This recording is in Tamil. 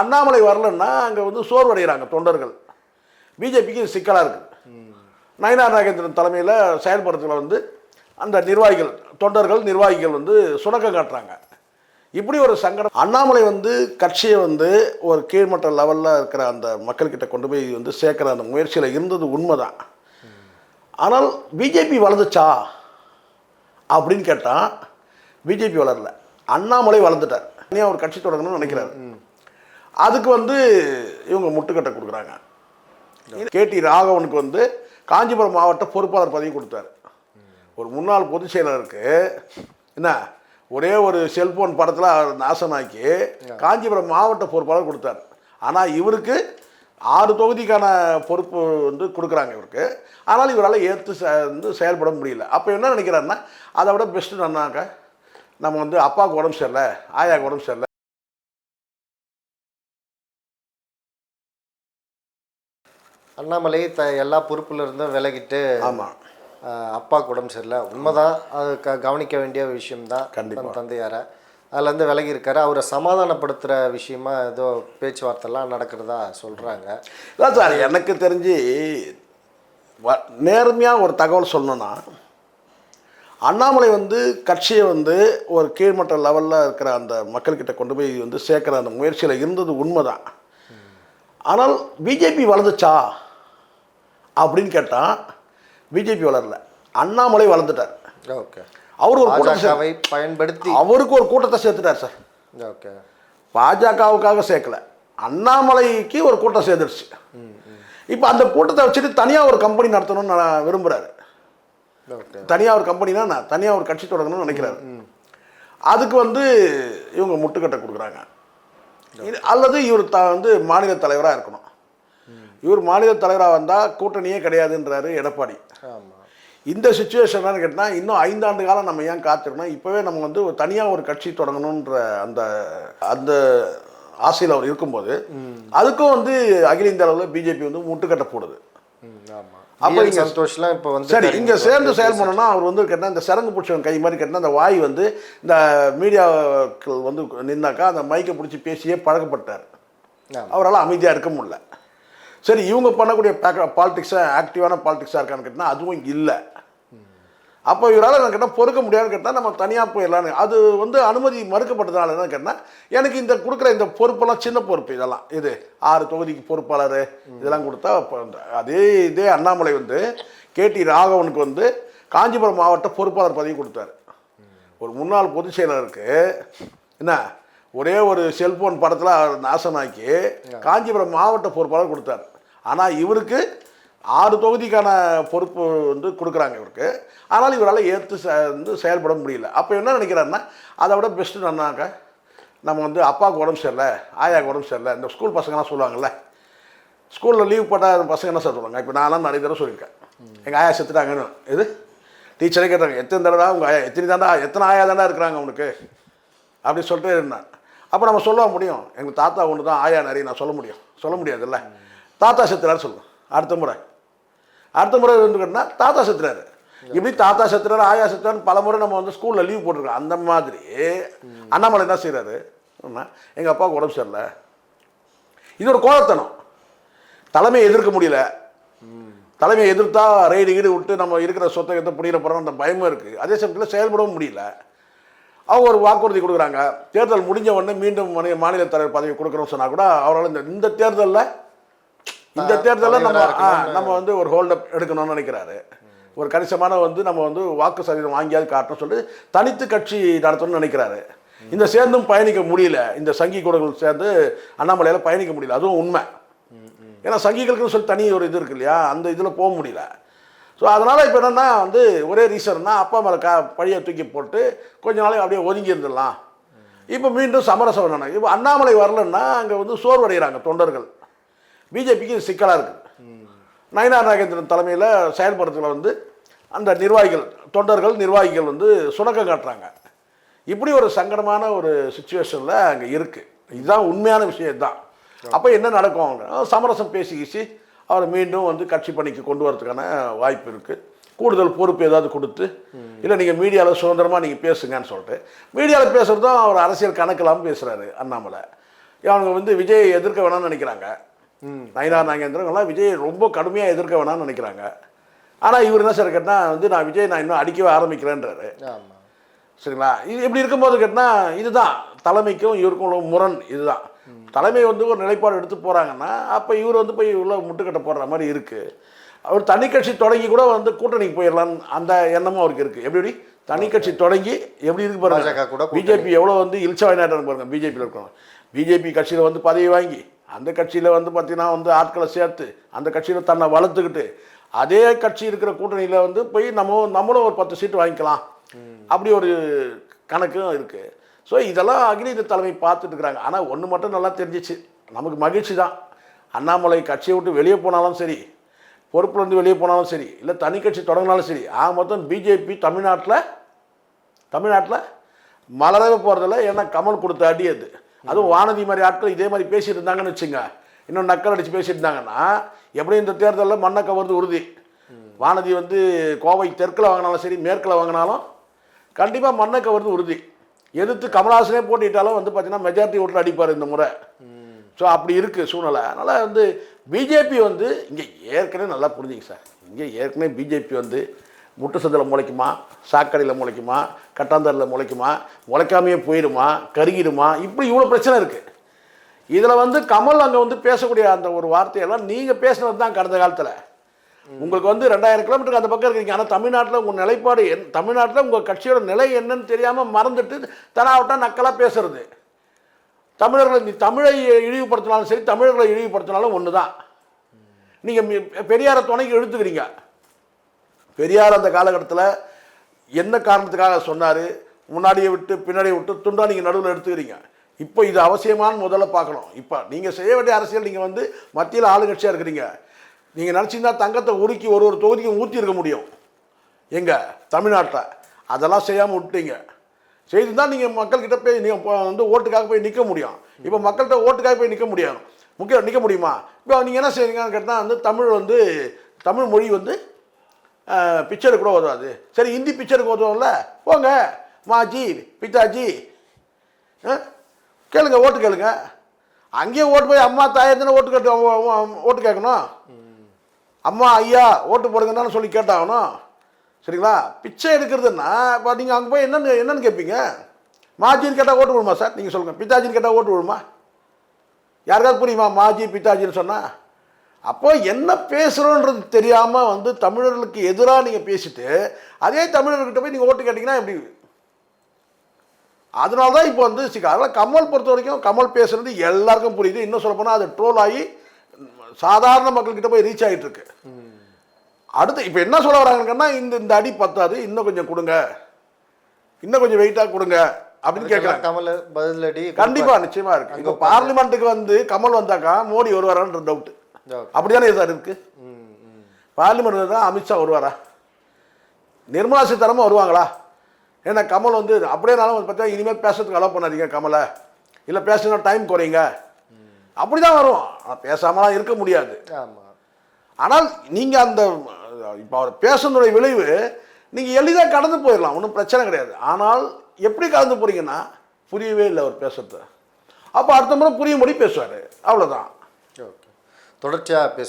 அண்ணாமலை வரலன்னா அங்கே வந்து சோர்வடைகிறாங்க தொண்டர்கள். பிஜேபிக்கு சிக்கலாக இருக்குது நயனார் நாகேந்திரன் தலைமையில் செயல்படுறதுல வந்து அந்த நிர்வாகிகள் தொண்டர்கள் நிர்வாகிகள் வந்து சுணக்கம் காட்டுறாங்க. இப்படி ஒரு சங்கடம். அண்ணாமலை வந்து கட்சியை வந்து ஒரு கீழ்மட்ட லெவலில் இருக்கிற அந்த மக்கள்கிட்ட கொண்டு போய் வந்து சேர்க்குற அந்த முயற்சியில் இருந்தது உண்மைதான். ஆனால் பிஜேபி வளர்ந்துச்சா? அப்படின்னு கேட்டால் பிஜேபி வளரல. அண்ணாமலை வளர்ந்துட்டார். தனியாக ஒரு கட்சி தொடங்கணும்னு நினைக்கிறாரு. அதுக்கு வந்து இவங்க முட்டுக்கட்டை கொடுக்குறாங்க. கேடி ராகவனுக்கு வந்து காஞ்சிபுரம் மாவட்ட பொறுப்பாளர் பதவி கொடுத்தாரு. ஒரு முன்னாள் பொதுச் செயலருக்கு என்ன ஒரே ஒரு செல்போன் படத்தில் அவர் நாசமாக்கி காஞ்சிபுரம் மாவட்ட பொறுப்பாளர் கொடுத்தாரு. ஆனால் இவருக்கு ஆறு தொகுதிக்கான பொறுப்பு வந்து கொடுக்குறாங்க இவருக்கு. ஆனால் இவரால் ஏற்று வந்து செயல்பட முடியல. அப்போ என்ன நினைக்கிறாருன்னா அதை விட பெஸ்ட்டு நன்னாக்க நம்ம வந்து அப்பாவுக்கு உடம்பு சரியில்லை ஆயாவுக்கு உடம்பு சரியில்லை. அண்ணாமலை த எல்லா பொறுப்புல இருந்தும் விலகிட்டு ஆமாம் அப்பாவுக்கு உடம்பு சரியில்லை. உண்மைதான் அது க கவனிக்க வேண்டிய விஷயம்தான். கண்டிப்பா. தன் தந்தையார. அதுலேருந்து விலகி இருக்காரு அவரை சமாதானப்படுத்துகிற விஷயமா ஏதோ பேச்சுவார்த்தைலாம் நடக்கிறதா சொல்கிறாங்க அதான் சார் எனக்கு தெரிஞ்சு நேர்மையாக ஒரு தகவல் சொல்லணும்னா அண்ணாமலை வந்து கட்சியை வந்து ஒரு கீழ்மட்ட லெவலில் இருக்கிற அந்த மக்கள்கிட்ட கொண்டு போய் வந்து சேர்க்குற அந்த முயற்சியில் இருந்தது உண்மைதான். ஆனால் பிஜேபி வளர்ந்துச்சா? அப்படின்னு கேட்டால் பிஜேபி வளரல. அண்ணாமலை வளர்ந்துட்டார். ஓகே. அவர் ஒரு கூட்டத்தை பயன்படுத்தி அவருக்கு ஒரு கூட்டத்தை சேர்த்துட்டார் சார். ஓகே. பாஜகவுக்காக சேர்க்கல. அண்ணாமலைக்கு ஒரு கூட்டம் சேர்ந்துருச்சு இப்போ அந்த கூட்டத்தை வச்சுட்டு தனியாக ஒரு கம்பெனி நடத்தணும்னு நான் விரும்புகிறாரு ஓகே. தனியாக ஒரு கம்பெனினா நான் தனியாக ஒரு கட்சி தொடங்கணும்னு நினைக்கிறாரு. அதுக்கு வந்து இவங்க முட்டுக்கட்டை கொடுக்குறாங்க. அல்லது இவர் த வந்து மாநில தலைவராக இருக்கணும். இவர் மாநில தலைவராக வந்தால் கூட்டணியே கிடையாதுன்றாரு எடப்பாடி. இந்த சுச்சுவேஷன் கேட்டால் இன்னும் ஐந்தாண்டு காலம் நம்ம ஏன் காத்திருக்கணும்? இப்போவே நம்ம வந்து ஒரு தனியாக ஒரு கட்சி தொடங்கணுன்ற அந்த அந்த ஆசையில் அவர் இருக்கும்போது அதுக்கும் வந்து அகில இந்திய அளவில் பிஜேபி வந்து முட்டுக்கட்டை போடுது. அப்ப இங்க- சந்தோஷ்லாம் இப்போ வந்து சரி இங்கே சேர்ந்து செயல்படணும்னா அவர் வந்து கேட்டால் இந்த சரங்கு பிடிச்சவன் கை மாதிரி கேட்டால் அந்த வாய் வந்து இந்த மீடியாக்கள் வந்து நின்னாக்கா அந்த மைக்கை பிடிச்சி பேசியே பழக்கப்பட்டார். ஆமா. அவரால் அமைதியாக இருக்க முடியல. சரி இவங்க பண்ணக்கூடிய பாலிடிக்ஸாக ஆக்டிவான பாலிடிக்ஸாக இருக்கான்னு கேட்டால் அதுவும் இல்லை. அப்போ இவரால் என்ன கேட்டால் பொறுக்க முடியாதுன்னு கேட்டால் நம்ம தனியாக போயிடலான்னு அது வந்து அனுமதி மறுக்கப்பட்டதுனால என்ன கேட்டால் எனக்கு இந்த கொடுக்குற இந்த பொறுப்பெல்லாம் சின்ன பொறுப்பு இதெல்லாம். இது ஆறு தொகுதிக்கு பொறுப்பாளர் இதெல்லாம் கொடுத்தா அதே இதே அண்ணாமலை வந்து கேடி ராகவனுக்கு வந்து காஞ்சிபுரம் மாவட்ட பொறுப்பாளர் பதவி கொடுத்தாரு. ஒரு முன்னாள் பொதுச் செயலருக்கு என்ன ஒரே ஒரு செல்போன் படத்தில் நாசமாக்கி காஞ்சிபுரம் மாவட்ட பொறுப்பாளர் கொடுத்தாரு. ஆனால் இவருக்கு ஆறு தொகுதிக்கான பொறுப்பு வந்து கொடுக்குறாங்க இவருக்கு. ஆனால் இவரால் ஏற்று வந்து செயல்பட முடியல. அப்போ என்ன நினைக்கிறாருன்னா அதை விட பெஸ்ட்டு நன்னாங்க நம்ம வந்து அப்பாவுக்கு உடம்பு சரியில்லை ஆயாவுக்கு உடம்பு சரியில்லை இந்த ஸ்கூல் பசங்களாம் சொல்லுவாங்கல்ல ஸ்கூலில் லீவ் போட்டால் பசங்க என்ன சார் சொல்லுவாங்க? இப்போ நான்லாம் நிறைய தடவை சொல்லியிருக்கேன். எங்கள் ஆயா செத்துட்டாங்கன்னு. இது டீச்சரே கேட்டாங்க எத்தனை தடவை உங்கள் ஆயா எத்தனை தாண்டா எத்தனை ஆயா தாண்டா இருக்கிறாங்க உனக்கு? அப்படின்னு சொல்லிட்டு இருந்தான். அப்போ நம்ம சொல்ல முடியும். எங்கள் தாத்தா ஒன்று தான் ஆயா நிறைய நான் சொல்ல முடியும். சொல்ல முடியாதுல்ல. தாத்தா செத்துறாரு சொல்லுவோம். அடுத்த முறை. அடுத்த முறை இருந்துக்கிட்டா தாத்தா செத்துறாரு. இப்படி தாத்தா செத்துறாரு ஆயா செத்துறாரு பல முறை நம்ம வந்து ஸ்கூலில் லீவ் போட்டிருக்கோம். அந்த மாதிரி அண்ணாமலை என்ன செய்கிறாரு எங்கள் அப்பாவுக்கு உடம்பு சரியில்லை. இது ஒரு கோலத்தனம் தலைமையை எதிர்க்க முடியல. தலைமையை எதிர்த்தா ரைடு கீடு விட்டு நம்ம இருக்கிற சொத்தை எந்த புடிக்கிற போகிறோம் அந்த பயமும் இருக்குது அதே சமயத்தில் செயல்படவும் முடியல. அவங்க ஒரு வாக்குறுதி கொடுக்குறாங்க. தேர்தல் முடிஞ்ச உடனே மீண்டும் மாநில- மாநில தலைவர் பதவி கொடுக்குறோம்னு சொன்னால் கூட அவரால் இந்த இந்த தேர்தலில் இந்த தேர்தலில் நம்ம நம்ம வந்து ஒரு ஹோல்டப் எடுக்கணும்னு நினைக்கிறாரு. ஒரு கணிசமான வந்து நம்ம வந்து வாக்கு சதவீதம் வாங்கியாவது காட்டணும்னு சொல்லிட்டு தனித்து கட்சி நடத்தணும்னு நினைக்கிறாரு. இந்த சேர்ந்தும் பயணிக்க முடியல. இந்த சங்கி கூடங்கள் சேர்ந்து அண்ணாமலையால் பயணிக்க முடியல. அதுவும் உண்மை. ஏன்னா சங்கிகளுக்குன்னு சொல்லி தனி ஒரு இது இருக்கு இல்லையா? அந்த இதில் போக முடியல. ஸோ அதனால் இப்போ என்னென்னா வந்து ஒரே ரீசன்னா அப்பா மேலே கா பழியை தூக்கி போட்டு கொஞ்ச நாளைக்கு அப்படியே ஒதுங்கி இருந்துடலாம். இப்போ மீண்டும் சமரசம் இப்போ அண்ணாமலை வரலன்னா அங்கே வந்து சோர்வடைகிறாங்க தொண்டர்கள். பிஜேபிக்கு இது சிக்கலாக இருக்குது நயனார் நாகேந்திரன் தலைமையில் செயல்படுறதுல வந்து அந்த நிர்வாகிகள் தொண்டர்கள் நிர்வாகிகள் வந்து சுணக்கம் காட்டுறாங்க. இப்படி ஒரு சங்கடமான ஒரு சுச்சுவேஷனில் அங்கே இருக்குது இதுதான் உண்மையான விஷயம் தான். அப்போ என்ன நடக்கும்? அவங்க சமரசம் பேசி கீசி அவரை மீண்டும் வந்து கட்சி பணிக்கு கொண்டு வரதுக்கான வாய்ப்பு இருக்குது கூடுதல் பொறுப்பு ஏதாவது கொடுத்து இல்லை நீங்கள் மீடியாவில் சுதந்திரமாக நீங்கள் பேசுங்கன்னு சொல்லிட்டு. மீடியாவில் பேசுகிறதும் அவர் அரசியல் கணக்கில்லாமல் பேசுகிறாரு அண்ணாமலை. அவங்க வந்து விஜய் எதிர்க்க வேணாம்னு நினைக்கிறாங்க. ம் நயினார் நாகேந்திரங்கள்லாம் விஜய் ரொம்ப கடுமையாக எதிர்க்க வேணாம்னு நினைக்கிறாங்க. ஆனால் இவர் என்ன சார் கேட்டால் வந்து நான் விஜய் நான் இன்னும் அடிக்கவே ஆரம்பிக்கிறேன்றாரு. சரிங்களா? இது இப்படி இருக்கும்போது கேட்டால் இதுதான். தலைமைக்கும் இவருக்கும் உள்ள முரண் இதுதான். தலைமை வந்து ஒரு நிலைப்பாடு எடுத்து போகிறாங்கன்னா அப்போ இவர் வந்து போய் உள்ள முட்டுக்கட்டை போடுற மாதிரி இருக்குது அவர் தனி கட்சி தொடங்கி கூட வந்து கூட்டணிக்கு போயிடலான்னு அந்த எண்ணமும் அவருக்கு இருக்குது எப்படி எப்படி? தனி கட்சி தொடங்கி எப்படி இருக்கு கூட பாருங்க கூட்டணி. பிஜேபி எவ்வளோ வந்து இல்சவாயினாட்டம் பாருங்க பிஜேபியில் இருக்கணும் பிஜேபி கட்சியில் வந்து பதவி வாங்கி அந்த கட்சியில் வந்து பார்த்தீங்கன்னா வந்து ஆட்களை சேர்த்து அந்த கட்சியில் தன்னை வளர்த்துக்கிட்டு அதே கட்சி இருக்கிற கூட்டணியில் வந்து போய் நம்ம நம்மளும் ஒரு பத்து சீட்டு வாங்கிக்கலாம். அப்படி ஒரு கணக்கும் இருக்குது ஸோ இதெல்லாம் அகில தலைமை பார்த்துட்டு இருக்கிறாங்க. ஆனால் ஒன்று மட்டும் நல்லா தெரிஞ்சிச்சு. நமக்கு மகிழ்ச்சி தான். அண்ணாமலை கட்சியை விட்டு வெளியே போனாலும் சரி பொறுப்புல இருந்து வெளியே போனாலும் சரி இல்லை தனி கட்சி தொடங்கினாலும் சரி ஆக மொத்தம் பிஜேபி தமிழ்நாட்டில் தமிழ்நாட்டில் மலரவே போகிறதில்ல ஏன்னா கமல் கொடுத்த அடி அது. அதுவும் வானதி மாதிரி ஆட்கள் இதே மாதிரி பேசிட்டு இருந்தாங்கன்னு வச்சுங்க. இன்னும் நக்கல் அடித்து பேசிட்டு இருந்தாங்கன்னா எப்படி இந்த தேர்தலில் மண்ணை கவர்ந்து உறுதி. வானதி வந்து கோவை தெற்கில் வாங்கினாலும் சரி மேற்கில் வாங்கினாலும் கண்டிப்பாக மண்ணை கவர்ந்து உறுதி. எதிர்த்து கமலஹாசனே போட்டிட்டாலும் வந்து பார்த்தீங்கன்னா மெஜாரிட்டி ஓட்டில் அடிப்பார் இந்த முறை. ஸோ அப்படி இருக்குது சூழ்நிலை. அதனால் வந்து பிஜேபி வந்து இங்கே ஏற்கனவே நல்லா புரிஞ்சுங்க சார். இங்கே ஏற்கனவே பிஜேபி வந்து முட்டு சந்தில் முளைக்குமா சாக்கடையில் முளைக்குமா கட்டாந்தரில் முளைக்குமா முளைக்காமையே போயிடுமா கருகிடுமா இப்படி இவ்வளோ பிரச்சனை இருக்குது இதில் வந்து கமல் அங்கே வந்து பேசக்கூடிய அந்த ஒரு வார்த்தையெல்லாம் நீங்கள் பேசுனது தான் கடந்த காலத்தில். உங்களுக்கு வந்து ரெண்டாயிரம் கிலோமீட்டருக்கு அந்த பக்கம் இருக்கீங்க. ஆனால் தமிழ்நாட்டில் உங்கள் நிலைப்பாடு என் தமிழ்நாட்டில் உங்கள் கட்சியோட நிலை என்னன்னு தெரியாமல் மறந்துட்டு தனாவட்டா நக்கலாக பேசுறது. தமிழர்களை நீ தமிழை இழிவுபடுத்தினாலும் சரி தமிழர்களை இழிவுபடுத்தினாலும் ஒன்று தான் நீங்கள் பெரியாரை துணைக்கு எழுத்துக்கிறீங்க பெரியார் அந்த காலகட்டத்தில் என்ன காரணத்துக்காக சொன்னார்? முன்னாடியே விட்டு பின்னாடியே விட்டு துண்டா நீங்கள் நடுவில் எடுத்துக்கிறீங்க. இப்போ இது அவசியமானு முதல்ல பார்க்கணும். இப்போ நீங்கள் செய்ய வேண்டிய அரசியல் நீங்கள் வந்து மத்தியில் ஆளுங்கட்சியாக இருக்கிறீங்க. நீங்கள் நினச்சிருந்தா தங்கத்தை உருக்கி ஒரு ஒரு தொகுதிக்கும் ஊற்றி இருக்க முடியும். எங்கே? தமிழ்நாட்டில். அதெல்லாம் செய்யாமல் விட்டீங்க செய்து தான் நீங்கள் மக்கள்கிட்ட போய் நீங்கள் வந்து ஓட்டுக்காக போய் நிற்க முடியும். இப்போ மக்கள்கிட்ட ஓட்டுக்காக போய் நிற்க முடியும். முக்கிய நிற்க முடியுமா? இப்போ நீங்கள் என்ன செய்கிறீங்கன்னு கேட்டால் வந்து தமிழ் வந்து தமிழ் மொழி வந்து பிக்சருக்கு கூட உதவாது சரி ஹிந்தி பிக்சருக்கு உதவும்ல போங்க. மாஜி பிதாஜி. ஆ? கேளுங்க ஓட்டு கேளுங்க. அங்கேயே ஓட்டு போய் அம்மா தாயத்துன்னு ஓட்டு கேட்டு ஓட்டு கேட்கணும்? அம்மா ஐயா ஓட்டு போடுங்கன்னு சொல்லி கேட்டாகணும். சரிங்களா? பிச்சை எடுக்கிறதுன்னா இப்போ நீங்கள் அங்கே போய் என்னென்னு என்னென்னு கேட்பீங்க மாஜின்னு கேட்டால் ஓட்டு விடுமா சார்? நீங்கள் சொல்லுங்கள் பிதாஜின்னு கேட்டால் ஓட்டு விடுமா யாருக்காவது புரியுமா? மாஜி பிதாஜின்னு சொன்னால் அப்போ என்ன பேசுகிறோன்றது தெரியாமல் வந்து தமிழர்களுக்கு எதிராக நீங்கள் பேசிட்டு அதே தமிழர்கிட்ட போய் நீங்கள் ஓட்டு கேட்டிங்கன்னா எப்படி? அதனால தான் இப்போ வந்து அதனால் கமல் பொறுத்த வரைக்கும் கமல் பேசுறது எல்லாருக்கும் புரியுது. இன்னும் சொல்ல போனால் அது ட்ரோல் ஆகி சாதாரண மக்கள்கிட்ட போய் ரீச் ஆகிட்டு இருக்கு அடுத்து இப்போ என்ன சொல்ல வராங்கன்னா இந்த இந்த அடி பத்தாது இன்னும் கொஞ்சம் கொடுங்க. இன்னும் கொஞ்சம் வெயிட்டாக கொடுங்க அப்படின்னு கேட்குறாங்க கமல் பதிலடி கண்டிப்பா நிச்சயமா இருக்கு. இப்போ பார்லிமெண்ட்டுக்கு வந்து கமல் வந்தாக்கா மோடி வருவாரான்ற டவுட் Okay. அப்படிதானே சார் இருக்கு? பார்லிமெண்ட் தான் அமித்ஷா வருவாரா? நிர்மலா சீதாராமன் வருவாங்களா? ஏன்னா கமல் வந்து அப்படியே வந்து பார்த்தா இனிமேல் பேசுறதுக்கு அலோவ் பண்ணாதீங்க கமலை. இல்லை பேசுனா டைம் குறைங்க. அப்படி தான் வரும். ஆனால் பேசாமலாம் இருக்க முடியாது. ஆனால் நீங்கள் அந்த இப்போ அவர் பேசுனதுடைய விளைவு நீங்கள் எளிதாக கடந்து போயிடலாம். ஒன்றும் பிரச்சனை கிடையாது. ஆனால் எப்படி கடந்து போறீங்கன்னா புரியவே இல்லை அவர் பேசுறது. அப்போ அடுத்த முறை புரியும்படி பேசுவார். அவ்வளோதான் தொடர்ச்சியாக பேசுவோம்.